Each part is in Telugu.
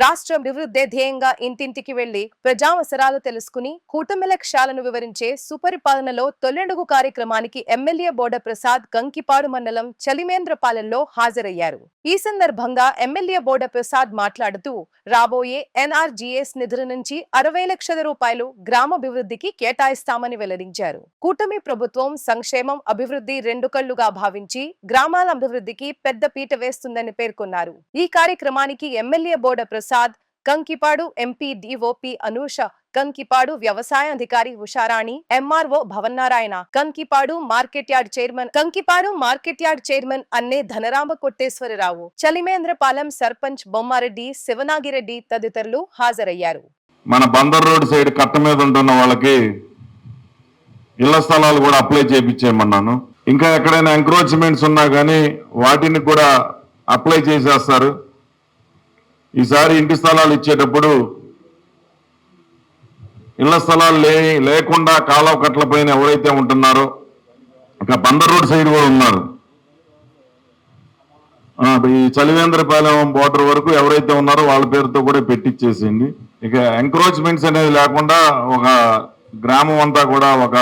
రాష్ట్రం అభివృద్ధే ధ్యేయంగా ఇంటింటికి వెళ్ళి ప్రజావసరాలు తెలుసుకుని కూటమి లక్ష్యాలను వివరించే సుపరిపాలనలో తొలెండుగు కార్యక్రమానికి ఎమ్మెల్యే బోడ ప్రసాద్ కంకిపాడు మండలం చలిమేంద్రపాలెంలో హాజరయ్యారు. ఈ సందర్భంగా ఎమ్మెల్యే బోడ ప్రసాద్ మాట్లాడుతూ రాబోయే ఎన్ఆర్జీఎస్ నిధుల నుంచి అరవై లక్షల రూపాయలు గ్రామాభివృద్ధికి కేటాయిస్తామని వెల్లడించారు. కూటమి ప్రభుత్వం సంక్షేమం అభివృద్ధి రెండు కళ్ళుగా భావించి గ్రామాల అభివృద్ధికి పెద్ద పీట వేస్తుందని పేర్కొన్నారు. ఈ కార్యక్రమానికి MLA Boda Prasad Kankipadu MP DOP Anusha Kankipadu వ్యవసాయ అధికారి Usharani MRO Bhavannarayana Kankipadu market yard chairman Kankipadu market yard chairman Anne Dhanarama Kotteswararao చలిమేంద్రపాలెం sarpanch Bommareddy Siva Nagi Reddy తదితరులు హాజరయ్యారు. మన బందర్ రోడ్ సైడ్ కట్ట మీద ఉంటున్న వాళ్ళకి ఇళ్ళ స్థలాలు కూడా అప్లై చేయించేయమన్నాను ఇంకా ఎక్కడైనా ఎంక్రోచ్మెంట్స్ ఉన్నా కానీ వాటిని కూడా అప్లై చేసేస్తారు. ఈసారి ఇంటి స్థలాలు ఇచ్చేటప్పుడు ఇళ్ళ స్థలాలు లే లేకుండా కాలువ కట్ల పైన ఎవరైతే ఉంటున్నారో ఇక బందర్ రోడ్ సైడ్ కూడా ఉన్నారు. ఈ చలివేంద్రపాలెం బోర్డర్ వరకు ఎవరైతే ఉన్నారో వాళ్ళ పేరుతో కూడా పెట్టించేసింది ఇక ఎంక్రోచ్మెంట్స్ అనేది లేకుండా ఒక గ్రామం అంతా కూడా ఒక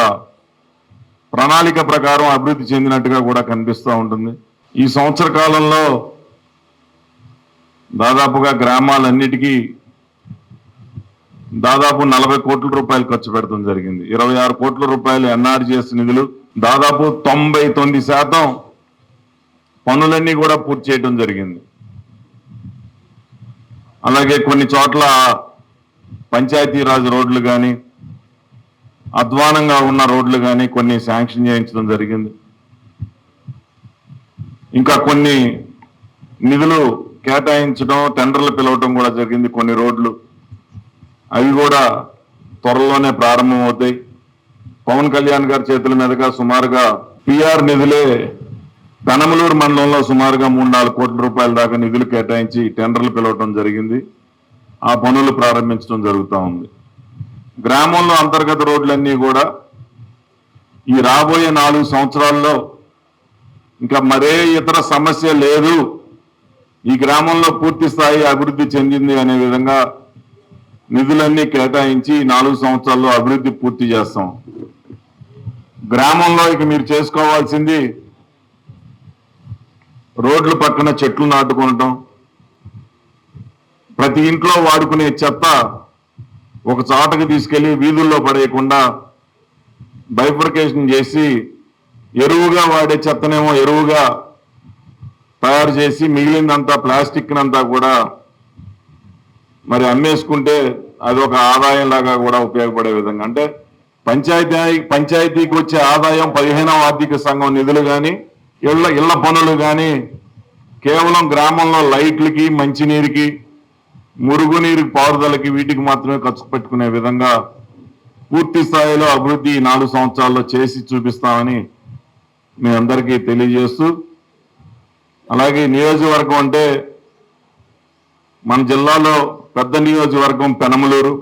ప్రణాళిక ప్రకారం అభివృద్ధి చెందినట్టుగా కూడా కనిపిస్తూ ఉంటుంది. ఈ సంవత్సర కాలంలో దాదాపుగా గ్రామాలన్నిటికీ దాదాపు నలభై కోట్ల రూపాయలు ఖర్చు పెడతాం జరిగింది. ఇరవై ఆరు కోట్ల రూపాయలు ఎన్ఆర్జీఎస్ నిధులు దాదాపు తొంభై తొమ్మిది శాతం పనులన్నీ కూడా పూర్తి చేయడం జరిగింది. అలాగే కొన్ని చోట్ల పంచాయతీరాజ్ రోడ్లు కానీ అధ్వానంగా ఉన్న రోడ్లు కానీ కొన్ని శాంక్షన్ చేయించడం జరిగింది. ఇంకా కొన్ని నిధులు కేటాయించడం టెండర్లు పిలవటం కూడా జరిగింది కొన్ని రోడ్లు. అవి కూడా త్వరలోనే ప్రారంభమవుతాయి. పవన్ కళ్యాణ్ గారి చేతుల మీదుగా సుమారుగా పిఆర్ నిధులే పెనమలూరు మండలంలో సుమారుగా మూడు నాలుగు కోట్ల రూపాయల దాకా నిధులు కేటాయించి టెండర్లు పిలవటం జరిగింది. ఆ పనులు ప్రారంభించడం జరుగుతూ ఉంది. గ్రామంలో అంతర్గత రోడ్లన్నీ కూడా ఈ రాబోయే నాలుగు సంవత్సరాల్లో ఇంకా మరే ఇతర సమస్య లేదు. ఈ గ్రామంలో పూర్తి స్థాయి అభివృద్ధి చెందింది అనే విధంగా నిధులన్నీ కేటాయించి నాలుగు సంవత్సరాల్లో అభివృద్ధి పూర్తి చేస్తాం. గ్రామంలో ఇక మీరు చేసుకోవాల్సింది రోడ్ల పక్కన చెట్లు నాటుకోవటం ప్రతి ఇంట్లో వాడుకునే చెత్త ఒక చాటకు తీసుకెళ్ళి వీధుల్లో పడేయకుండా బైఫర్కేషన్ చేసి ఎరువుగా వాడే చెత్తనేమో ఎరువుగా తయారు చేసి మిగిలిందంతా ప్లాస్టిక్నంతా కూడా మరి అమ్మేసుకుంటే అది ఒక ఆదాయం లాగా కూడా ఉపయోగపడే విధంగా. అంటే పంచాయతీ పంచాయతీకి వచ్చే ఆదాయం పదిహేనవ ఆర్థిక సంఘం నిధులు కానీ ఇళ్ళ ఇళ్ళ పనులు కానీ కేవలం గ్రామంలో లైట్లకి మంచినీరుకి మురుగునీరు పారుదలకి వీటికి మాత్రమే ఖర్చు పెట్టుకునే విధంగా పూర్తి స్థాయిలో అభివృద్ధి ఈ నాలుగు సంవత్సరాల్లో చేసి చూపిస్తామని మీ అందరికీ తెలియజేస్తూ అలాగే నియోజకవర్గం అంటే మన జిల్లాలో పెద్ద నియోజకవర్గం పెనమలూరు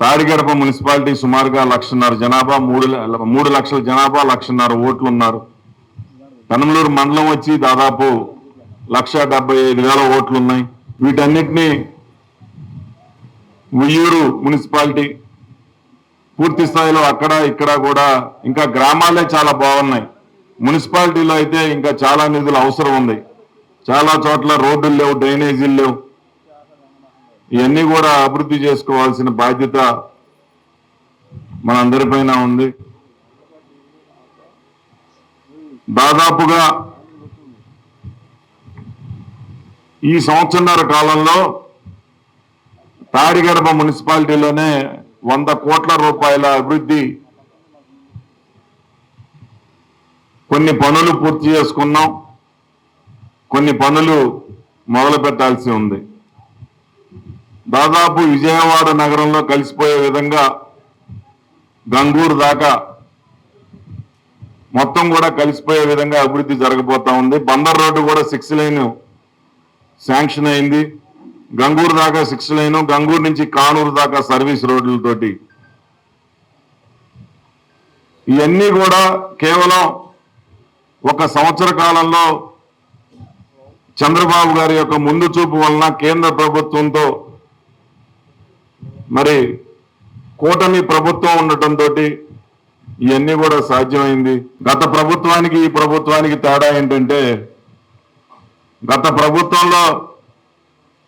తాడిగడప మున్సిపాలిటీ సుమారుగా లక్షన్నర జనాభా మూడు మూడు లక్షల జనాభా లక్షన్నర ఓట్లు ఉన్నారు పెనమలూరు మండలం వచ్చి దాదాపు లక్ష డెబ్బై ఐదు వేల ఓట్లు ఉన్నాయి వీటన్నిటినీ ఉయ్యూరు మున్సిపాలిటీ పూర్తి స్థాయిలో అక్కడ ఇక్కడ కూడా ఇంకా గ్రామాలే చాలా బాగున్నాయి. మున్సిపాలిటీలో అయితే ఇంకా చాలా నిధులు అవసరం ఉంది. చాలా చోట్ల రోడ్డులు లేవు డ్రైనేజీలు లేవు. ఇవన్నీ కూడా అభివృద్ధి చేసుకోవాల్సిన బాధ్యత మనందరిపైన ఉంది. దాదాపుగా ఈ సంవత్సరన్నర కాలంలో తాడిగడప మున్సిపాలిటీలోనే వంద కోట్ల రూపాయల అభివృద్ధి కొన్ని పనులు పూర్తి చేసుకున్నాం. కొన్ని పనులు మొదలు పెట్టాల్సి ఉంది. దాదాపు విజయవాడ నగరంలో కలిసిపోయే విధంగా గంగూరు దాకా మొత్తం కూడా కలిసిపోయే విధంగా అభివృద్ధి జరగబోతా ఉంది. బందర్ రోడ్డు కూడా సిక్స్ లైన్ శాంక్షన్ అయింది. గంగూరు దాకా సిక్స్ లైన్ గంగూరు నుంచి కానూరు దాకా సర్వీస్ రోడ్లతోటి. ఇవన్నీ కూడా కేవలం ఒక సంవత్సర కాలంలో చంద్రబాబు గారి యొక్క ముందు చూపు వలన కేంద్ర ప్రభుత్వంతో మరి కూటమి ప్రభుత్వం ఉండటంతో ఇవన్నీ కూడా సాధ్యమైంది. గత ప్రభుత్వానికి ఈ ప్రభుత్వానికి తేడా ఏంటంటే గత ప్రభుత్వంలో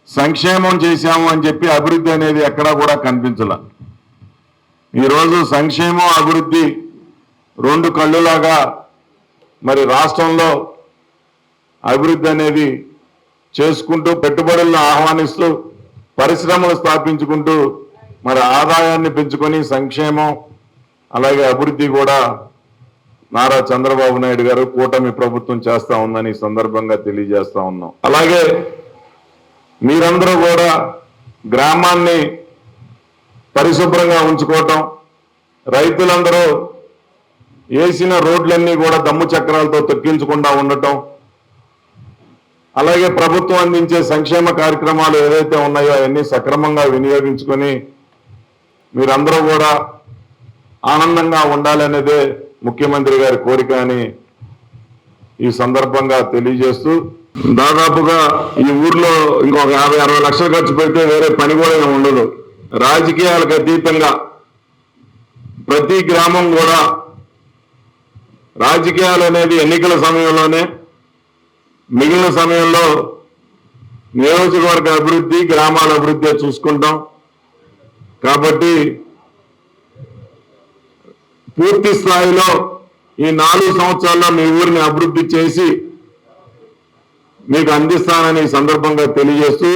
సంక్షేమం చేశాము అని చెప్పి అభివృద్ధి అనేది ఎక్కడా కూడా కనిపించాల. ఈరోజు సంక్షేమం అభివృద్ధి రెండు కళ్ళులాగా మరి రాష్ట్రంలో అభివృద్ధి అనేది చేసుకుంటూ పెట్టుబడులను ఆహ్వానిస్తూ పరిశ్రమలు స్థాపించుకుంటూ మరి ఆదాయాన్ని పెంచుకొని సంక్షేమం అలాగే అభివృద్ధి కూడా నారా చంద్రబాబు నాయుడు గారు కూటమి ప్రభుత్వం చేస్తా ఉందని సందర్భంగా తెలియజేస్తా ఉన్నాం. అలాగే మీరందరూ కూడా గ్రామాన్ని పరిశుభ్రంగా ఉంచుకోవటం రైతులందరూ వేసిన రోడ్లన్నీ కూడా దమ్ము చక్రాలతో తొక్కించకుండా ఉండటం అలాగే ప్రభుత్వం అందించే సంక్షేమ కార్యక్రమాలు ఏదైతే ఉన్నాయో అవన్నీ సక్రమంగా వినియోగించుకొని మీరందరూ కూడా ఆనందంగా ఉండాలనేదే ముఖ్యమంత్రి గారి కోరిక అని ఈ సందర్భంగా తెలియజేస్తూ దాదాపుగా ఈ ఊర్లో ఇంకొక యాభై అరవై లక్షలు ఖర్చు పెడితే వేరే పని కూడా ఉండదు. రాజకీయాలకు అతీతంగా ప్రతి గ్రామం కూడా రాజకీయాలు అనేది ఎన్నికల సమయంలోనే మిగిలిన సమయంలో నియోజకవర్గ అభివృద్ధి గ్రామాల అభివృద్ధి చూసుకుంటాం. కాబట్టి పూర్తి స్థాయిలో ఈ నాలుగు సంవత్సరాల్లో మీ ఊరిని అభివృద్ధి చేసి మీకు అందిస్తానని సందర్భంగా తెలియజేస్తూ